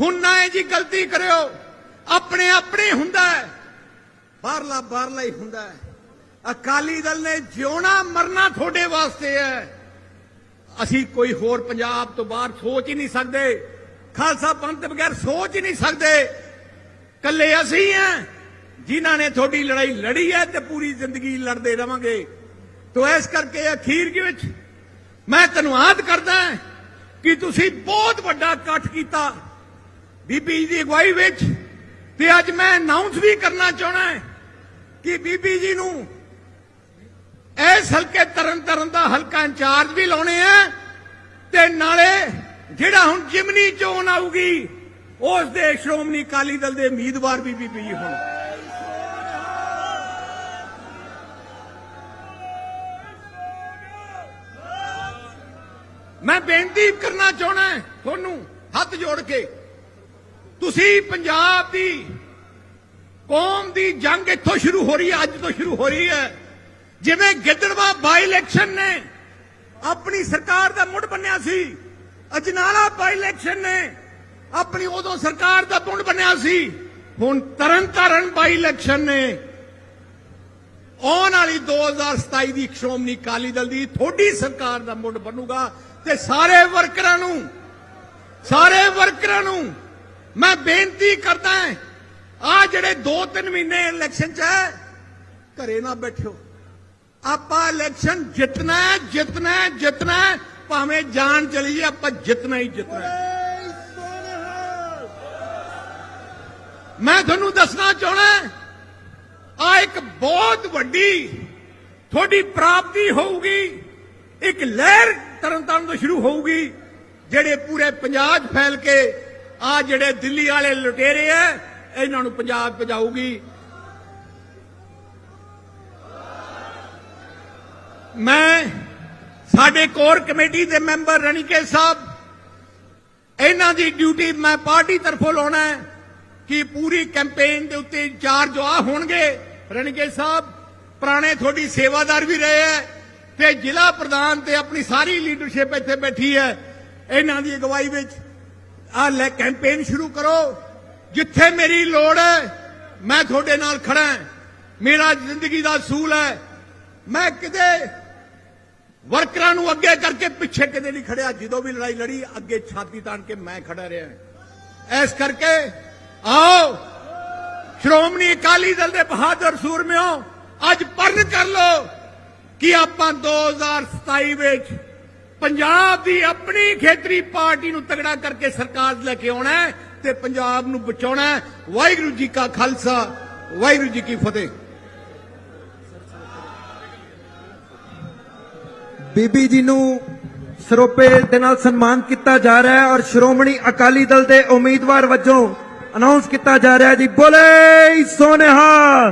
ਹੁਣ ਨਾ ਇਹ ਜੀ ਗਲਤੀ ਕਰਿਓ। ਆਪਣੇ ਆਪਣੇ ਹੁੰਦਾ ਹੈ। ਬਾਹਰਲਾ ਬਾਹਰਲਾ ਹੀ ਹੁੰਦਾ ਹੈ। ਅਕਾਲੀ ਦਲ ਨੇ ਜਿਉਣਾ ਮਰਨਾ ਤੁਹਾਡੇ ਵਾਸਤੇ ਹੈ। ਅਸੀਂ ਕੋਈ ਹੋਰ ਪੰਜਾਬ ਤੋਂ ਬਾਹਰ ਸੋਚ ਹੀ ਨਹੀਂ ਸਕਦੇ। ਖਾਲਸਾ ਪੰਥ ਬਗੈਰ ਸੋਚ ਹੀ ਨਹੀਂ ਸਕਦੇ। ਕੱਲੇ ਅਸੀਂ ਹਾਂ। ਜਿਨ੍ਹਾਂ ਨੇ ਤੁਹਾਡੀ ਲੜਾਈ ਲੜੀ ਹੈ ਤੇ ਪੂਰੀ ਜ਼ਿੰਦਗੀ ਲੜਦੇ ਰਵਾਂਗੇ। ਤੋ ਇਸ ਕਰਕੇ ਅਖੀਰ ਦੇ ਵਿੱਚ ਮੈਂ ਧੰਨਵਾਦ ਕਰਦਾ ਕਿ ਤੁਸੀਂ ਬਹੁਤ ਵੱਡਾ ਇਕੱਠ ਕੀਤਾ। ਬੀਬੀ ਜੀ ਦੀ ਅਗਵਾਈ ਵਿੱਚ ਤੇ ਅੱਜ ਮੈਂ ਅਨਾਉਂਸ ਵੀ ਕਰਨਾ ਚਾਹਣਾ ਹੈ ਕਿ ਬੀਬੀ ਜੀ ਨੂੰ ਇਸ ਹਲਕੇ ਤਰਨ ਤਰਨ ਦਾ ਹਲਕਾ ਇੰਚਾਰਜ ਵੀ ਲਾਉਣੇ ਆ ਤੇ ਨਾਲੇ ਜਿਹੜਾ ਹੁਣ ਜਿਮਨੀ ਚੋਣ ਆਊਗੀ ਉਸ ਦੇ ਸ਼੍ਰੋਮਣੀ ਅਕਾਲੀ ਦਲ ਦੇ ਉਮੀਦਵਾਰ ਵੀ ਬੀਬੀ ਜੀ ਹੁਣ ਮੈਂ ਬੇਨਤੀ ਕਰਨਾ ਚਾਹਣਾ ਤੁਹਾਨੂੰ ਹੱਥ ਜੋੜ ਕੇ ਤੁਸੀਂ ਪੰਜਾਬ ਦੀ ਕੌਮ ਦੀ ਜੰਗ ਇੱਥੋਂ ਸ਼ੁਰੂ ਹੋ ਰਹੀ ਹੈ, ਅੱਜ ਤੋਂ ਸ਼ੁਰੂ ਹੋ ਰਹੀ ਹੈ। ਜਿਵੇਂ ਗਿੱਦੜਵਾ ਬਾਈ ਇਲੈਕਸ਼ਨ ਨੇ, ਆਪਣੀ ਸਰਕਾਰ ਦਾ ਮੁੱਢ ਬੰਨਿਆ ਸੀ, ਅਜਨਾਲਾ ਬਾਈ ਇਲੈਕਸ਼ਨ ਨੇ, ਆਪਣੀ ਉਦੋਂ ਸਰਕਾਰ ਦਾ ਮੁੱਢ ਬੰਨਿਆ ਸੀ, ਹੁਣ ਤਰਨ ਤਾਰਨ ਬਾਈ ਇਲੈਕਸ਼ਨ ਨੇ। ਆਉਣ ਵਾਲੀ 2027 ਦੀ ਸ਼੍ਰੋਮਣੀ ਅਕਾਲੀ ਦਲ ਦੀ ਥੋੜੀ ਸਰਕਾਰ ਦਾ ਮੁੱਢ ਬਣੂਗਾ ਤੇ ਸਾਰੇ ਵਰਕਰਾਂ ਨੂੰ, ਸਾਰੇ ਵਰਕਰਾਂ ਨੂੰ ਮੈਂ ਬੇਨਤੀ ਕਰਦਾ ਆ ਜਿਹੜੇ 2-3 ਮਹੀਨੇ ਇਲੈਕਸ਼ਨ ਚ ਹੈ, ਘਰੇ ਨਾ ਬੈਠਿਓ। ਆਪਾਂ ਇਲੈਕਸ਼ਨ ਜਿੱਤਣਾ ਹੈ ਜਿੱਤਣਾ ਹੈ ਜਿੱਤਣਾ ਹੈ, ਭਾਵੇਂ ਜਾਨ ਚਲੀ ਜੇ ਆਪਾਂ ਜਿੱਤਣਾ ਹੀ ਜਿੱਤਣਾ ਹੈ। ਮੈਂ ਤੁਹਾਨੂੰ ਦੱਸਣਾ ਚਾਹਣਾ ਆ ਇੱਕ ਬਹੁਤ ਵੱਡੀ ਤੁਹਾਡੀ ਪ੍ਰਾਪਤੀ ਹੋਊਗੀ, ਇੱਕ ਲਹਿਰ ਤਰਨਤਾਰਨ ਤੋਂ ਸ਼ੁਰੂ ਹੋਊਗੀ, ਜਿਹੜੇ ਪੂਰੇ ਪੰਜਾਬ 'ਚ ਫੈਲ ਕੇ ਆ ਜਿਹੜੇ ਦਿੱਲੀ ਵਾਲੇ ਲੁਟੇਰੇ ਆ ਇਹਨਾਂ ਨੂੰ ਪੰਜਾਬ ਪਜਾਊਗੀ ਮੈਂ ਸਾਡੇ ਕੋਰ ਕਮੇਟੀ ਦੇ ਮੈਂਬਰ ਰਣੀਕੇ ਸਾਹਿਬ, ਇਹਨਾਂ ਦੀ ਡਿਊਟੀ ਮੈਂ ਪਾਰਟੀ ਤਰਫੋਂ ਲਾਉਣਾ ਹੈ ਕਿ ਪੂਰੀ ਕੈਂਪੇਨ ਦੇ ਉੱਤੇ ਇੰਚਾਰਜ ਆ ਹੋਣਗੇ। ਰਣੀਕੇ ਸਾਹਿਬ, ਪੁਰਾਣੇ ਤੁਹਾਡੀ ਸੇਵਾਦਾਰ ਵੀ ਰਹੇ ਹੈ ਤੇ ਜ਼ਿਲ੍ਹਾ ਪ੍ਰਧਾਨ ਤੇ ਆਪਣੀ ਸਾਰੀ ਲੀਡਰਸ਼ਿਪ ਇੱਥੇ ਬੈਠੀ ਹੈ ਇਹਨਾਂ ਦੀ ਅਗਵਾਈ ਵਿੱਚ ਆ ਲੈ ਕੈਂਪੇਨ ਸ਼ੁਰੂ ਕਰੋ। ਜਿੱਥੇ ਮੇਰੀ ਲੋੜ ਹੈ, ਮੈਂ ਤੁਹਾਡੇ ਨਾਲ ਖੜਾ ਹਾਂ। ਮੇਰਾ ਜ਼ਿੰਦਗੀ ਦਾ ਅਸੂਲ ਹੈ। ਮੈਂ ਕਿਤੇ ਵਰਕਰਾਂ ਨੂੰ ਅੱਗੇ ਕਰਕੇ ਪਿੱਛੇ ਕਿਤੇ ਨਹੀਂ ਖੜਿਆ ਜਦੋਂ ਵੀ ਲੜਾਈ ਲੜੀ, ਅੱਗੇ ਛਾਤੀ ਤਾਣ ਕੇ ਮੈਂ ਖੜਾ ਰਿਹਾ ਇਸ ਕਰਕੇ ਆਓ, ਸ਼੍ਰੋਮਣੀ ਅਕਾਲੀ ਦਲ ਦੇ ਬਹਾਦਰ ਸੂਰਮਿਓ, ਅੱਜ ਪਰਨ ਕਰ ਲੋ ਕਿ ਆਪਾਂ 2027 ਵਿੱਚ ਪੰਜਾਬ ਦੀ ਆਪਣੀ ਖੇਤਰੀ ਪਾਰਟੀ ਨੂੰ ਤਗੜਾ ਕਰਕੇ ਸਰਕਾਰ ਲੈ ਕੇ ਆਉਣਾ ਤੇ ਪੰਜਾਬ ਨੂੰ ਬਚਾਉਣਾ ਵਾਹਿਗੁਰੂ ਜੀ ਕਾ ਖਾਲਸਾ, ਵਾਹਿਗੁਰੂ ਜੀ ਕੀ ਫਤਿਹ। ਬੀਬੀ ਜੀ ਨੂੰ ਸਰੋਪੇ ਦੇ ਨਾਲ ਸਨਮਾਨ ਕੀਤਾ ਜਾ ਰਿਹਾ ਹੈ ਔਰ ਸ਼੍ਰੋਮਣੀ ਅਕਾਲੀ ਦਲ ਦੇ ਉਮੀਦਵਾਰ ਵਜੋਂ ਅਨਾਉਂਸ ਕੀਤਾ ਜਾ ਰਿਹਾ ਜੀ, ਬੋਲੇ ਸੋਨੇਹਾ